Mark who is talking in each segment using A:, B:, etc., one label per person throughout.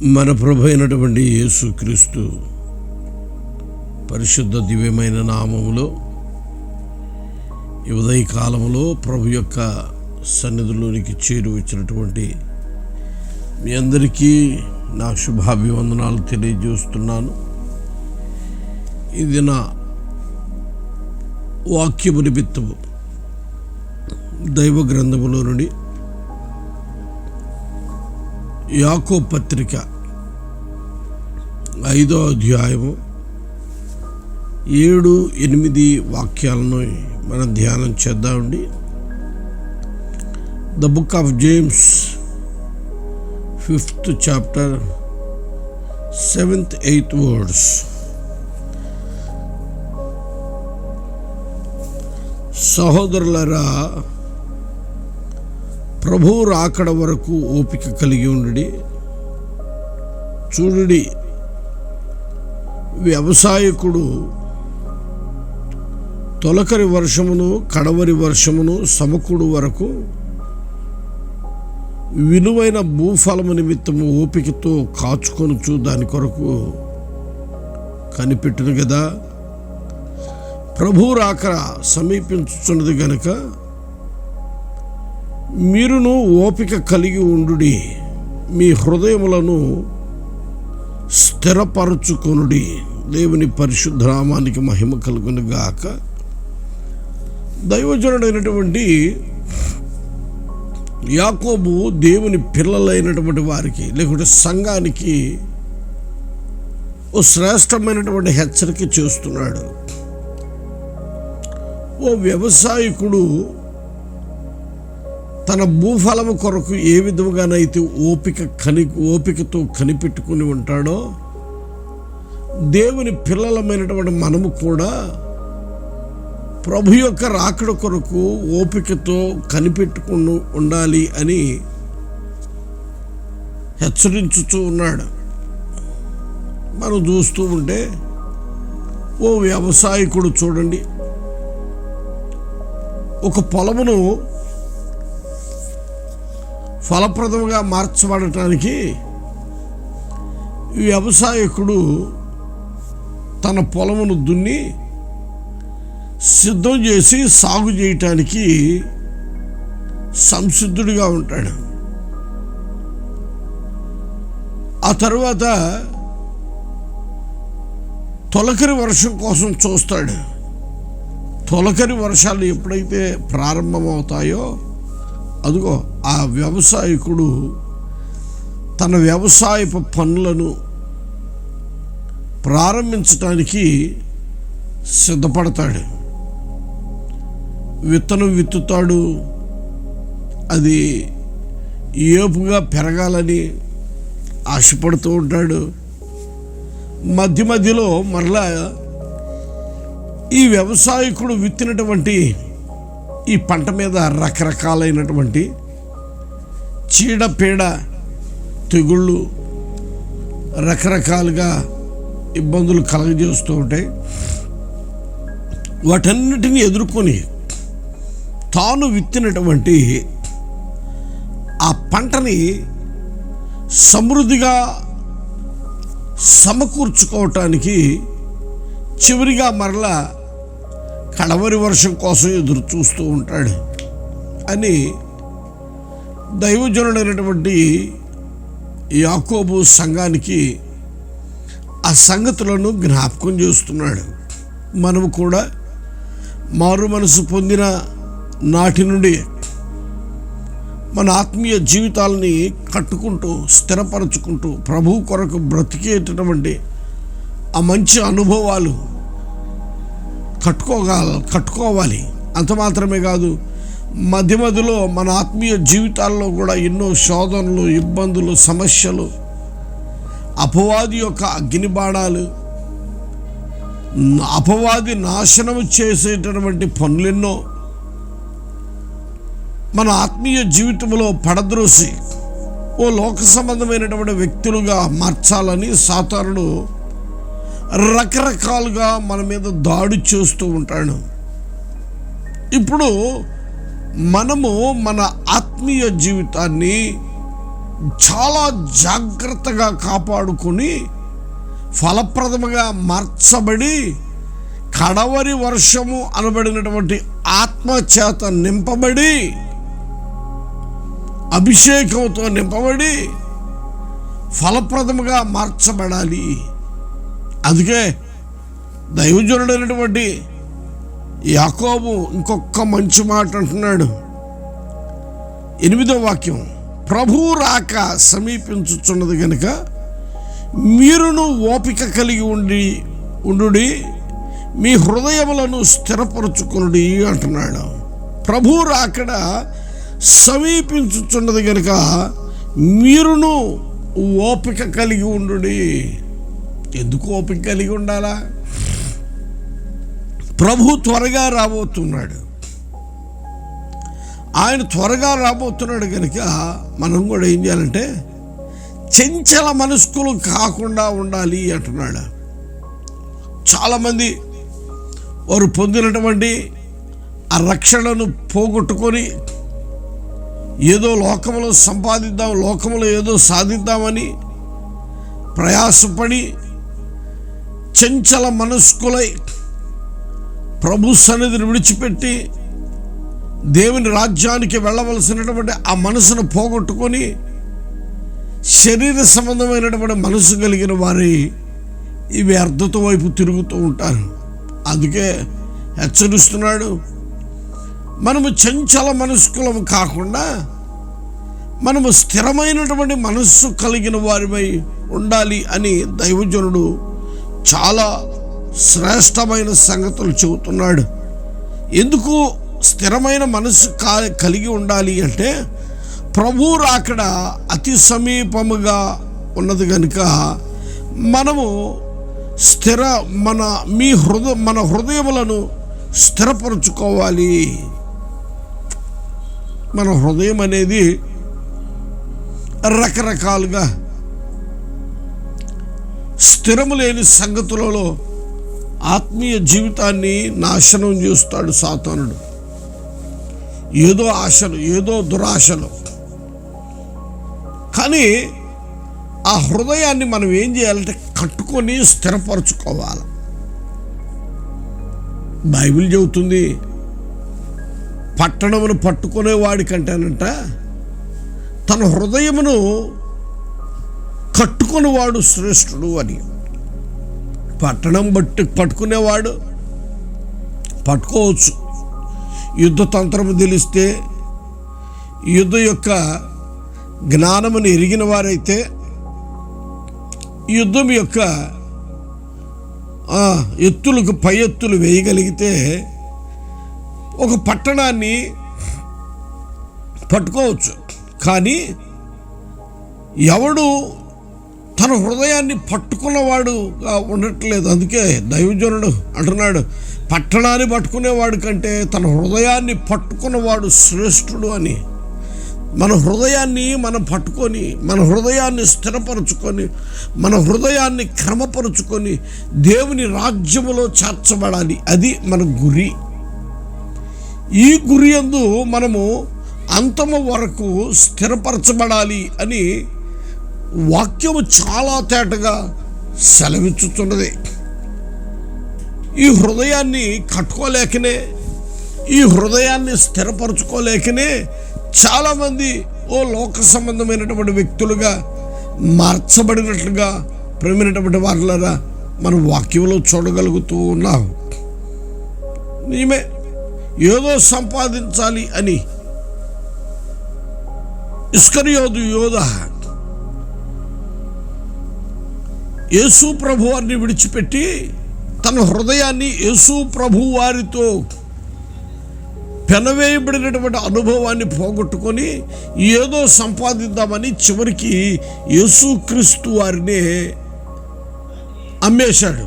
A: మన ప్రభు అయినటువంటి యేసుక్రీస్తు పరిశుద్ధ దివ్యమైన నామములో ఉదయ కాలంలో ప్రభు యొక్క సన్నిధిలోనికి చేరువచ్చినటువంటి మీ అందరికీ నా శుభాభివందనాలు తెలియజేస్తున్నాను. ఇది నా వాక్యము నిమిత్తము దైవ గ్రంథములో నుండి యాకో పత్రిక ఐదో అధ్యాయము ఏడు ఎనిమిది వాక్యాలను మనం ధ్యానం చేద్దామండి the book of James fifth chapter seventh eighth words సహోదరులరా ప్రభువు రాకడ వరకు ఓపిక కలిగి ఉండి చూడుడి వ్యవసాయకుడు తొలకరి వర్షమును కడవరి వర్షమును సమకుడు వరకు విలువైన భూఫలము నిమిత్తము ఓపికతో కాచుకొనుచు దాని కొరకు కనిపెట్టును కదా ప్రభు రాక సమీపించుచున్నది గనుక మీరును ఓపిక కలిగి ఉండుడి. మీ హృదయములను స్థిరపరచుకొనుడి. దేవుని పరిశుద్ధనామానికి మహిమ కలుగును గాక. దైవజనుడైనటువంటి యాకోబు దేవుని పిల్లలైనటువంటి వారికి లేకుంటే సంఘానికి ఓ శ్రేష్టమైనటువంటి హెచ్చరిక చేస్తున్నాడు. ఓ వ్యవసాయకుడు తన భూఫలము కొరకు ఏ విధముగానైతే ఓపిక కని ఓపికతో కనిపెట్టుకుని ఉంటాడో దేవుని పిల్లలమైనటువంటి మనము కూడా ప్రభు యొక్క రాకడ కొరకు ఓపికతో కనిపెట్టుకుని ఉండాలి అని హెచ్చరించుతూ ఉన్నాడు. మనం చూస్తూ ఉంటే ఓ వ్యవసాయకుడు చూడండి. ఒక పొలమును ఫలప్రదముగా మార్చబడటానికి వ్యవసాయకుడు తన పొలమును దున్ని సిద్ధం చేసి సాగు చేయటానికి సంసిద్ధుడిగా ఉంటాడు. ఆ తర్వాత తొలకరి వర్షం కోసం చూస్తాడు. తొలకరి వర్షాలు ఎప్పుడైతే ప్రారంభమవుతాయో అదిగో ఆ వ్యవసాయకుడు తన వ్యవసాయపు పనులను ప్రారంభించటానికి సిద్ధపడతాడు. విత్తనం విత్తుతాడు. అది ఏపుగా పెరగాలని ఆశపడుతూ ఉంటాడు. మధ్య మధ్యలో మరలా ఈ వ్యవసాయకుడు విత్తినటువంటి ఈ పంట మీద రకరకాలైనటువంటి చీడపీడ తెగుళ్ళు రకరకాలుగా ఇబ్బందులు కలగజేస్తూ ఉంటాయి. వాటన్నిటిని ఎదుర్కొని తాను విత్తినటువంటి ఆ పంటని సమృద్ధిగా సమకూర్చుకోవటానికి చివరిగా మరలా కడవరి వర్షం కోసం ఎదురు చూస్తూ ఉంటాడు అని దైవజనుడైనటువంటి యాకోబు సంఘానికి ఆ సంగతులను జ్ఞాపకం చేస్తున్నాడు. మనము కూడా మారు మనసు పొందిన నాటి నుండి మన ఆత్మీయ జీవితాలని కట్టుకుంటూ స్థిరపరచుకుంటూ ప్రభు కొరకు బ్రతికేటటువంటి ఆ మంచి అనుభవాలు కట్టుకోగల కట్టుకోవాలి. అంత మాత్రమే కాదు మధ్య మధ్యలో మన ఆత్మీయ జీవితాల్లో కూడా ఎన్నో శోధనలు ఇబ్బందులు సమస్యలు అపవాది యొక్క అగ్నిబాణాలు అపవాది నాశనం చేసేటటువంటి పనులెన్నో మన ఆత్మీయ జీవితంలో పడద్రోసి ఓ లోక సంబంధమైనటువంటి వ్యక్తులుగా మార్చాలని సాతారుడు రకరకాలుగా మన మీద దాడి చేస్తూ ఉంటాడు. ఇప్పుడు మనము మన ఆత్మీయ జీవితాన్ని చాలా జాగ్రత్తగా కాపాడుకొని ఫలప్రదముగా మార్చబడి కడవరి వర్షము అనబడినటువంటి ఆత్మచేత నింపబడి అభిషేకంతో నింపబడి ఫలప్రదముగా మార్చబడాలి. అందుకే దైవజనుడైనటువంటి యాకోబు ఇంకొక మంచి మాట అంటున్నాడు. ఎనిమిదో వాక్యం ప్రభు రాక సమీపించుచున్నది కనుక మీరును ఓపిక కలిగి ఉండి ఉండుడి మీ హృదయములను స్థిరపరచుకునుడి అంటున్నాడు. ప్రభు రాకడ సమీపించుచున్నది కనుక మీరును ఓపిక కలిగి ఉండుడి. ఎందుకు ఓపిక కలిగి ఉండాలా? ప్రభు త్వరగా రాబోతున్నాడు. ఆయన త్వరగా రాబోతున్నాడు కనుక మనం కూడా ఏం చేయాలంటే చెంచల మనస్కులు కాకుండా ఉండాలి అంటున్నాడు. చాలామంది వారు పొందినటువంటి ఆ రక్షణను పోగొట్టుకొని ఏదో లోకములో సంపాదిద్దాం లోకములో ఏదో సాధిద్దామని ప్రయాసపడి చెంచల మనస్కులై ప్రభు సన్నిధిని విడిచిపెట్టి దేవుని రాజ్యానికి వెళ్ళవలసినటువంటి ఆ మనసును పోగొట్టుకొని శరీర సంబంధమైనటువంటి మనసు కలిగిన వారి ఈ వ్యర్థత వైపు తిరుగుతూ ఉంటారు. అందుకే హెచ్చరిస్తున్నాడు. మనము చంచల మనస్కులం కాకుండా మనము స్థిరమైనటువంటి మనస్సు కలిగిన వారిపై ఉండాలి అని దైవజనుడు చాలా శ్రేష్టమైన సంగతులు చెబుతున్నాడు. ఎందుకు స్థిరమైన మనసు కా కలిగి ఉండాలి అంటే ప్రభు రాకడ అతి సమీపముగా ఉన్నది కనుక మనము స్థిర మన మీ హృదయ మన హృదయములను స్థిరపరచుకోవాలి. మన హృదయం అనేది రకరకాలుగా స్థిరము లేని సంగతులలో ఆత్మీయ జీవితాన్ని నాశనం చేస్తాడు సాతానుడు. ఏదో ఆశలు ఏదో దురాశలు. కానీ ఆ హృదయాన్ని మనం ఏం చేయాలంటే కట్టుకొని స్థిరపరచుకోవాలి. బైబిల్ చెబుతుంది పట్టణమును పట్టుకునే వాడికంటేనంట తన హృదయమును కట్టుకునేవాడు శ్రేష్ఠుడు అని. పట్టణం బట్టి పట్టుకునేవాడు. పట్టుకోవచ్చు. యుద్ధ తంత్రము తెలిస్తే యుద్ధ యొక్క జ్ఞానమును ఎరిగిన వారైతే యుద్ధం యొక్క ఎత్తులకు పై ఎత్తులు వేయగలిగితే ఒక పట్టణాన్ని పట్టుకోవచ్చు. కానీ ఎవడు తన హృదయాన్ని పట్టుకున్నవాడుగా ఉండట్లేదు. అందుకే దైవజనుడు అంటున్నాడు పట్టణాన్ని పట్టుకునేవాడు కంటే తన హృదయాన్ని పట్టుకున్నవాడు శ్రేష్ఠుడు అని. మన హృదయాన్ని మనం పట్టుకొని మన హృదయాన్ని స్థిరపరుచుకొని మన హృదయాన్ని క్రమపరుచుకొని దేవుని రాజ్యములో చేర్చబడాలి. అది మన గురి. ఈ గురి యందు మనము అంతము వరకు స్థిరపరచబడాలి అని వాక్యము చాలా తేటగా సెలవిచ్చుతున్నది. ఈ హృదయాన్ని కట్టుకోలేకనే ఈ హృదయాన్ని స్థిరపరచుకోలేకనే చాలామంది ఓ లోక సంబంధమైనటువంటి వ్యక్తులుగా మార్చబడినట్లుగా ప్రేమైనటువంటి వారులరా మనం వాక్యంలో చూడగలుగుతూ ఉన్నాం. నిజమే ఏదో సంపాదించాలి అని. ఇస్కరియోదు యోధ యేసు ప్రభు వారిని విడిచిపెట్టి తన హృదయాన్ని యేసు ప్రభు వారితో పెనవేయబడినటువంటి అనుభవాన్ని పోగొట్టుకొని ఏదో సంపాదిద్దామని చివరికి యేసుక్రీస్తు వారిని అమ్మేశాడు.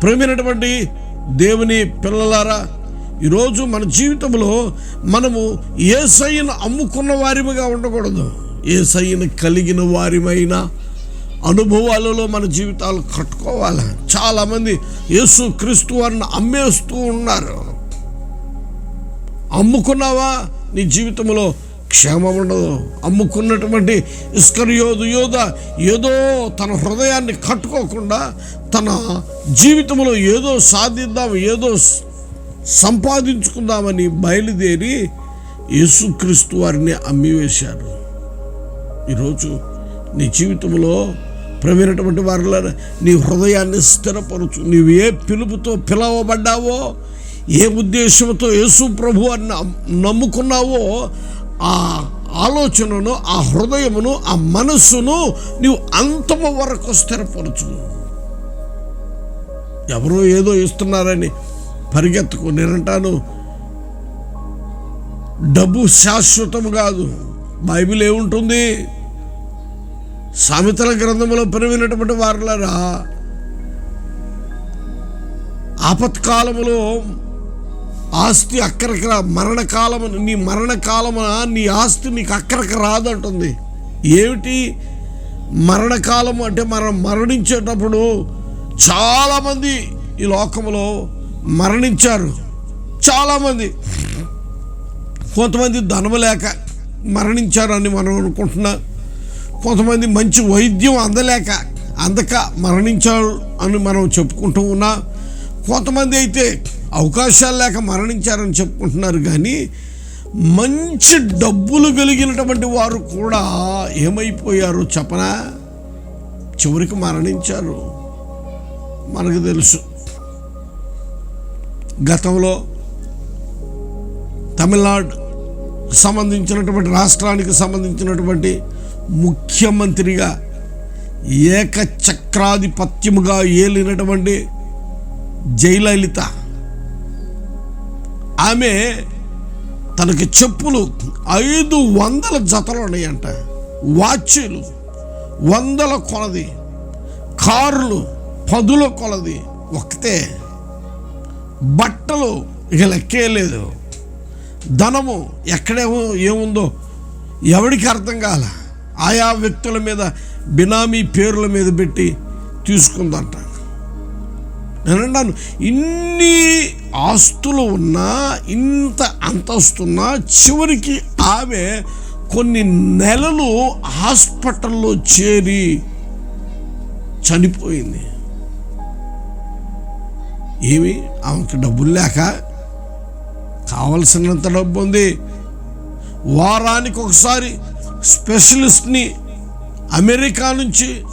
A: ప్రేమైనటువంటి దేవుని పిల్లలారా ఈరోజు మన జీవితంలో మనము ఏసైను అమ్ముకున్న వారిగా ఉండకూడదు. ఏసైను కలిగిన వారిమైనా అనుభవాలలో మన జీవితాలు కట్టుకోవాలి. చాలామంది యేసు క్రీస్తు వారిని అమ్మేస్తూ ఉన్నారు. అమ్ముకున్నావా? నీ జీవితంలో క్షేమం ఉండదు. అమ్ముకున్నటువంటి ఇస్కరియోదు యోధ ఏదో తన హృదయాన్ని కట్టుకోకుండా తన జీవితంలో ఏదో సాధిద్దాం ఏదో సంపాదించుకుందామని బయలుదేరి యేసుక్రీస్తు వారిని అమ్మివేశారు ఈరోజు నీ జీవితంలో ప్రవీణటువంటి వారిలో నీ హృదయాన్ని స్థిరపరచు. నీవు ఏ పిలుపుతో పిలవబడ్డావో ఏ ఉద్దేశంతో యేసు ప్రభు అని నమ్ముకున్నావో ఆ ఆలోచనను ఆ హృదయమును ఆ మనస్సును నీవు అంతము వరకు స్థిరపరచు. ఎవరో ఏదో ఇస్తున్నారని పరిగెత్తుకు నేనంటాను. డబ్బు శాశ్వతం కాదు. బైబిల్ ఏముంటుంది? సామెతల గ్రంథంలో పెరిగినటువంటి వారులరా? ఆపత్కాలములో ఆస్తి అక్కడికి రా మరణకాలము నీ మరణకాలమున నీ ఆస్తి నీకు అక్కడికి రాదంటుంది ఏమిటి? మరణకాలము అంటే మనం మరణించేటప్పుడు చాలామంది ఈ లోకంలో మరణించారు. చాలామంది. కొంతమంది ధనము లేక మరణించారని మనం అనుకుంటున్నాం. కొంతమంది మంచి వైద్యం అందలేక అందక మరణించారు అని మనం చెప్పుకుంటూ ఉన్నా కొంతమంది అయితే అవకాశాలు లేక మరణించారని చెప్పుకుంటున్నారు కానీ మంచి డబ్బులు కలిగినటువంటి వారు కూడా ఏమైపోయారు చెప్పనా? చివరికి మరణించారు. మనకు తెలుసు. గతంలో తమిళనాడు సంబంధించినటువంటి రాష్ట్రానికి సంబంధించినటువంటి ముఖ్యమంత్రిగా ఏకచక్రాధిపత్యముగా ఏలినటువంటి జయలలిత. ఆమె తనకి చెప్పులు ఐదు వందల జతలు ఉన్నాయంట. వాచ్లు వందల కొలది. కార్లు పదుల కొలది. ఒకతే బట్టలు ఇక లెక్కే లేదు. ధనము ఎక్కడేమో ఏముందో ఎవడికి అర్థం కాల? ఆయా వ్యక్తుల మీద బినామీ పేర్ల మీద పెట్టి తీసుకుందంట నేను అన్నాను ఇన్ని ఆస్తులు ఉన్నా ఇంత అంతస్తున్నా చివరికి ఆమె కొన్ని నెలలు హాస్పిటల్లో చేరి చనిపోయింది. ఏమి? ఆమెకు డబ్బులు లేక కావలసినంత డబ్బు ఉంది వారానికి ఒకసారి స్పెషలిస్ట్ని అమెరికా నుంచి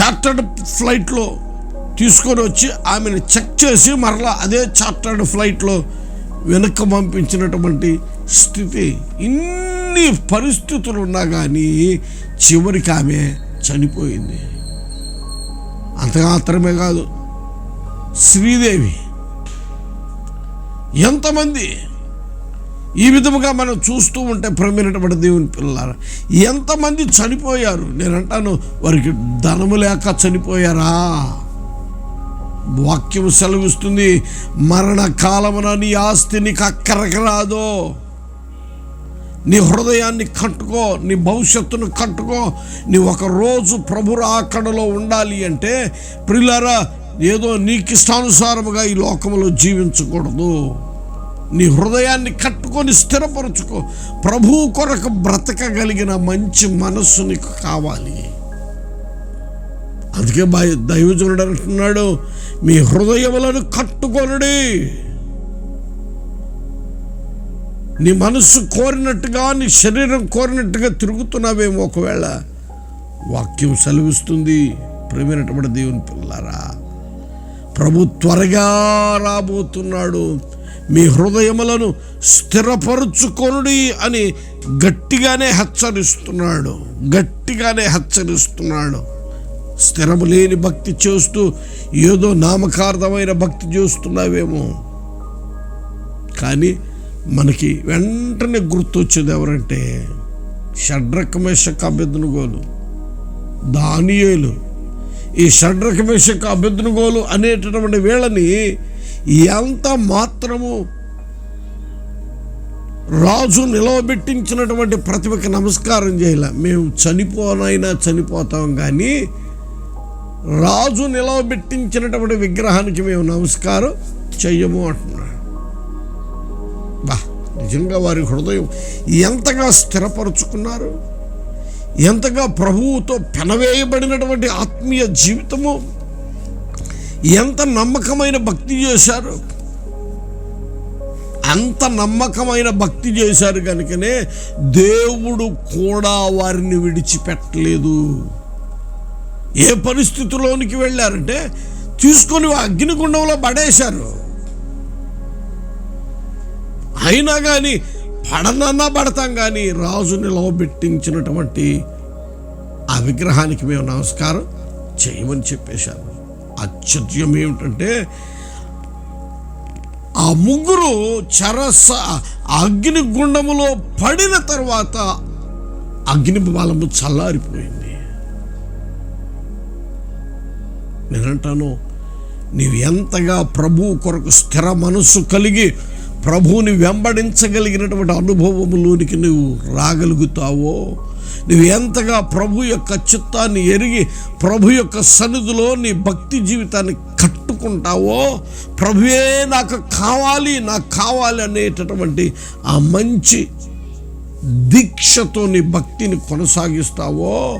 A: చార్టర్డ్ ఫ్లైట్లో తీసుకొని వచ్చి ఆమెను చెక్ చేసి మరలా అదే చార్టర్డ్ ఫ్లైట్లో వెనక్కి పంపించినటువంటి స్థితి. ఇన్ని పరిస్థితులు ఉన్నా కానీ చివరికి ఆమె చనిపోయింది. అంతమాత్రమే కాదు శ్రీదేవి. ఎంతమంది ఈ విధముగా మనం చూస్తూ ఉంటే ప్రమినటువంటి దేవుని పిల్లల ఎంతమంది చనిపోయారు? నేను అంటాను వారికి ధనము లేక చనిపోయారా? వాక్యం సెలవిస్తుంది మరణ కాలమున నీ ఆస్తి నీకు అక్కరకు రాదో నీ హృదయాన్ని కట్టుకో నీ భవిష్యత్తును కట్టుకో నీ ఒక రోజు ప్రభు రాకడలో ఉండాలి అంటే ప్రిల్లరా ఏదో నీకు ఇష్టానుసారముగా ఈ లోకంలో జీవించకూడదు. నీ హృదయాన్ని కట్టుకొని స్థిరపరచుకో. ప్రభు కొరకు బ్రతకగలిగిన మంచి మనస్సు నీకు కావాలి. అందుకే భయ దైవజనుడు అంటున్నాడు మీ హృదయములను కట్టుకొనుడి. నీ మనస్సు కోరినట్టుగా నీ శరీరం కోరినట్టుగా తిరుగుతున్నావేమో ఒకవేళ. వాక్యం సెలవిస్తుంది. ప్రేమైనటువంటి దేవుని పిల్లారా ప్రభు త్వరగా రాబోతున్నాడు. మీ హృదయములను స్థిరపరుచుకొనుడి అని గట్టిగానే హెచ్చరిస్తున్నాడు. గట్టిగానే హెచ్చరిస్తున్నాడు. స్థిరము లేని భక్తి చేస్తూ ఏదో నామకార్థమైన భక్తి చేస్తున్నావేమో. కానీ మనకి వెంటనే గుర్తొచ్చేది ఎవరంటే షడ్రకమేషక అభ్యర్థనుగోలు దానియేలు. ఈ షడ్రకమేషక అభ్యర్థనుగోలు అనేటటువంటి వేళని ఎంత మాత్రము రాజు నిలవబెట్టించినటువంటి ప్రతిభకి నమస్కారం చేయలే. మేము చనిపోనైనా చనిపోతాం కానీ రాజు నిలవబెట్టించినటువంటి విగ్రహానికి మేము నమస్కారం చెయ్యము అంటున్నాడు. బా నిజంగా వారి హృదయం ఎంతగా స్థిరపరుచుకున్నారు? ఎంతగా ప్రభువుతో పెనవేయబడినటువంటి ఆత్మీయ జీవితము? ఎంత నమ్మకమైన భక్తి చేశారు? అంత నమ్మకమైన భక్తి చేశారు కనుకనే దేవుడు కూడా వారిని విడిచిపెట్టలేదు. ఏ పరిస్థితిలోనికి వెళ్ళారంటే తీసుకొని అగ్నిగుండంలో పడేశారు. అయినా కానీ పడనన్నా పడతాం కానీ రాజు నిలవబెట్టించినటువంటి ఆ విగ్రహానికి మేము నమస్కారం చేయమని చెప్పేశారు. ఆశ్చర్యం ఏమిటంటే ఆ ముగ్గురు చరస అగ్నిగుండములో పడిన తర్వాత అగ్ని బలము చల్లారిపోయింది. నేనంటాను నీవు ఎంతగా ప్రభువు కొరకు స్థిర మనస్సు కలిగి ప్రభువుని వెంబడించగలిగినటువంటి అనుభవములోనికి నువ్వు రాగలుగుతావో నువ్వు ఎంతగా ప్రభు యొక్క చిత్తాన్ని ఎరిగి ప్రభు యొక్క సన్నిధిలో నీ భక్తి జీవితాన్ని కట్టుకుంటావో ప్రభువే నాకు కావాలి నాకు కావాలి అనేటటువంటి ఆ మంచి దీక్షతో నీ భక్తిని కొనసాగిస్తావో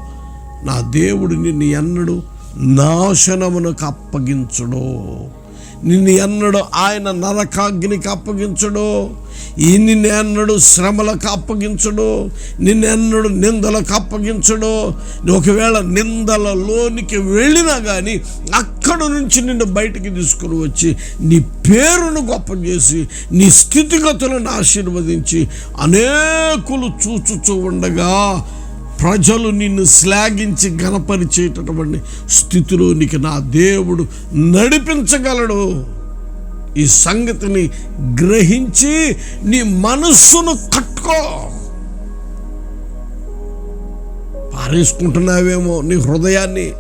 A: నా దేవుడిని నీ ఎన్నడు నాశనమునకు అప్పగించుడు. నిన్ను ఎన్నడు ఆయన నరకాగ్నికి అప్పగించడు. ఈ నిన్ను ఎన్నడు శ్రమలకు అప్పగించడు. నిన్నెన్నడు నిందలకు అప్పగించడు. ఒకవేళ నిందలలోనికి వెళ్ళినా కానీ అక్కడ నుంచి నిన్ను బయటికి తీసుకుని వచ్చి నీ పేరును గొప్ప చేసి నీ స్థితిగతులను ఆశీర్వదించి అనేకులు చూచుచూ ఉండగా ప్రజలు నిన్ను శ్లాఘించి గణపరిచేటటువంటి స్థితిలో నీకు నా దేవుడు నడిపించగలడు. ఈ సంగతిని గ్రహించి నీ మనస్సును కట్టుకో పారేసుకుంటున్నావేమో నీ హృదయాన్ని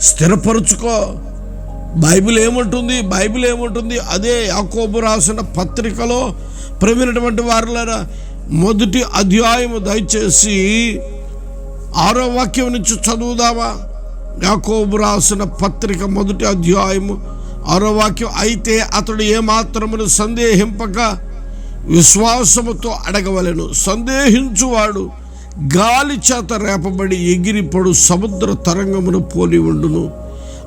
A: స్థిరపరుచుకో. బైబిల్ ఏముంటుంది? బైబిల్ ఏముంటుంది? అదే యాకోబు రాసిన పత్రికలో ప్రవీణటువంటి వారులరా మొదటి అధ్యాయము దయచేసి ఆరో వాక్యం నుంచి చదువుదామా? యాకోబు రాసిన పత్రిక మొదటి అధ్యాయము ఆరో వాక్యం. అయితే అతడు ఏమాత్రమును సందేహింపక విశ్వాసముతో అడగవలెను. సందేహించువాడు గాలి చేత రేపబడి ఎగిరిపడు సముద్ర తరంగమును పోలి ఉండును.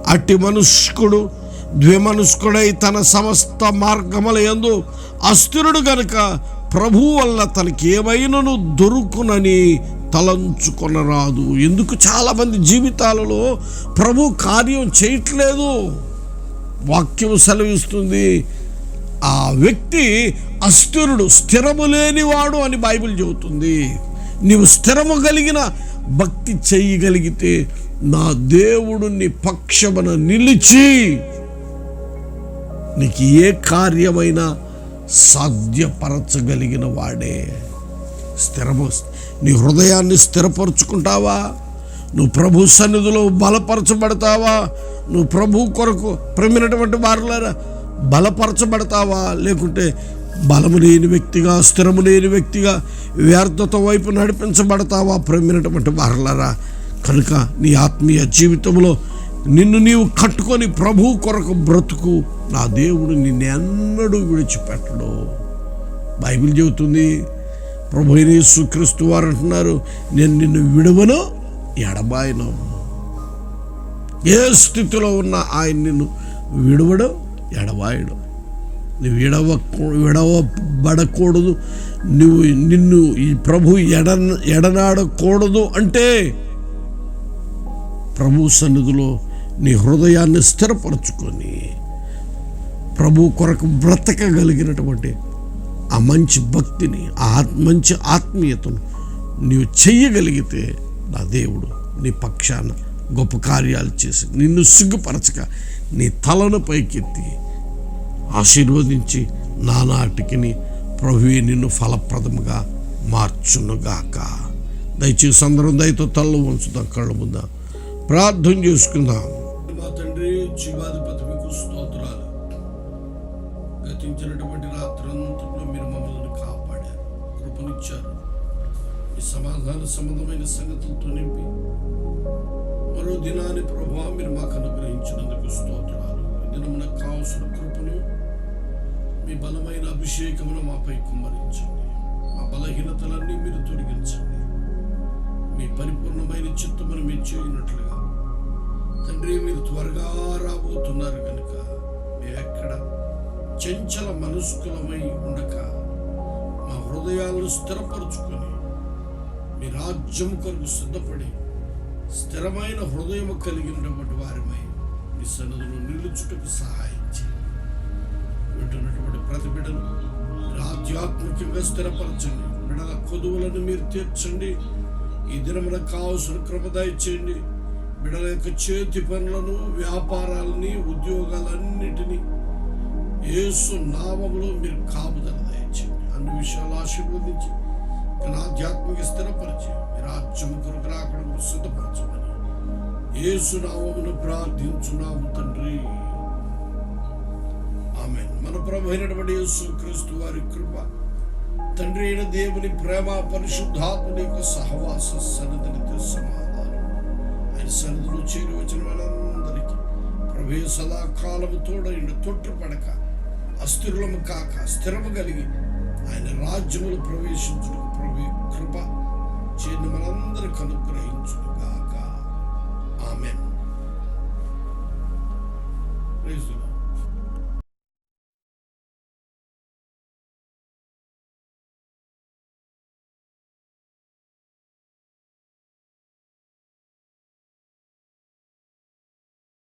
A: అట్టి మనుష్కుడు ద్విమనుష్కుడై తన సమస్త మార్గముల యందు అస్థిరుడు గనుక ప్రభు వల్ల తనకి ఏమైనను దొరుకునని తలంచుకొనరాదు. ఎందుకు చాలామంది జీవితాలలో ప్రభు కార్యం చేయట్లేదు. వాక్యం సెలవిస్తుంది. ఆ వ్యక్తి అస్థిరుడు స్థిరము లేనివాడు అని బైబిల్ చెబుతుంది. నీవు స్థిరము కలిగిన భక్తి చేయగలిగితే నా దేవుడిని పక్షమున నిలిచి నీకు ఏ కార్యమైనా సాధ్యపరచగలిగిన వాడే. స్థిరము నీ హృదయాన్ని స్థిరపరుచుకుంటావా? నువ్వు ప్రభు సన్నిధిలో బలపరచబడతావా? నువ్వు ప్రభు కొరకు ప్రమినటువంటి వారులారా బలపరచబడతావా? లేకుంటే బలము లేని వ్యక్తిగా స్థిరము లేని వ్యక్తిగా వ్యర్థత వైపు నడిపించబడతావా? ప్రమినటువంటి వారులారా కనుక నీ ఆత్మీయ జీవితంలో నిన్ను నీవు కట్టుకొని ప్రభు కొరకు బ్రతుకు. నా దేవుడు నిన్ను ఎన్నడూ విడిచిపెట్టడు. బైబిల్ చెబుతుంది ప్రభు యేసుక్రీస్తు వారు అంటున్నారు నేను నిన్ను విడవను ఎడబాయను. ఏ స్థితిలో ఉన్న ఆయన నిన్ను విడవడం ఎడబాయడం. నువ్వు విడవ విడవబడకూడదు నువ్వు నిన్ను ఈ ప్రభు ఎడ ఎడనాడకూడదు అంటే ప్రభు సన్నిధిలో నీ హృదయాన్ని స్థిరపరచుకొని ప్రభు కొరకు బ్రతకగలిగినటువంటి ఆ మంచి భక్తిని ఆ మంచి ఆత్మీయతను నీవు చెయ్యగలిగితే నా దేవుడు నీ పక్షాన గొప్ప కార్యాలు చేసి నిన్ను సిగ్గుపరచక నీ తలను పైకెత్తి ఆశీర్వదించి నానాటికి ప్రభువి ప్రభువే నిన్ను ఫలప్రదముగా మార్చునుగాక. దయచేసి అందరం దయతో తల్ల ఉంచుదాం కళ్ళు ముందా. ప్రార్థన చేసుకుందాం. జీవాధిపతి మీకు స్తోత్రాలు. గతించినటువంటి రాత్రంతట్లో మీరు మమ్మల్ని కాపాడారు కృపనిచ్చారు. ఈ సమాధాన సంబంధమైన సంగతులతో నింపి మరో దినాన్ని ప్రభావ మీరు మాకు అనుగ్రహించినందుకు స్తోత్రాలు. ఈ దినమున కావలసిన కృపను మీ బలమైన అభిషేకమును మాపై కుమ్మరించండి. మా బలహీనతలన్నీ మీరు తొలగించండి. మీ పరిపూర్ణమైన చిత్తమును మీరు చేయనట్లుగా తండ్రి మీరు త్వరగా రాబోతున్నారు కనుక మేమెక్కడ చంచల మనస్కులమై ఉండక మా హృదయాలను స్థిరపరుచుకొని మీ రాజ్యం కొరకు సిద్ధపడి స్థిరమైన హృదయం కలిగినటువంటి వారిపై మీ సన్నిధిలో నిలుచుటకు సహాయించి వింటున్నటువంటి ప్రతి బిడ్డను ఆధ్యాత్మికంగా స్థిరపరచండి. బిడల కొదువులను మీరు తీర్చండి. ఈ దినమున కావలసిన కృప దయచేయండి. బిడల యొక్క చేతి పనులను వ్యాపారాలని ఉద్యోగాలన్నిటినీ ఏసు నామములో మీరు కాపుదల దయచేయండి. అన్ని విషయాలు ఆశీర్వదించి మీరు ఆధ్యాత్మిక స్థిరపరిచి మీరు రాజ్యం కొరకు రాకడం సిద్ధపరచమని ఏసు నామమును ప్రార్థించున్నాము తండ్రి. ఆమె మన ప్రభు అయినటువంటి యేసు క్రీస్తు వారి కృప తండ్రి అయిన దేవుని ప్రేమ పరిశుద్ధాత్మని యొక్క సహవాస సన్నిధిని సమాధానం దర్శనములు సన్నిధిలో చేరి వచ్చిన వాళ్ళందరికీ ప్రభు సదాకాలము తోడైండు తొట్టుపడక అస్థిరులము కాక స్థిరము కలిగి ఆయన రాజ్యములు ప్రవేశించుడు ప్రభు కృప చేయని మనందరికి అనుగ్రహించును.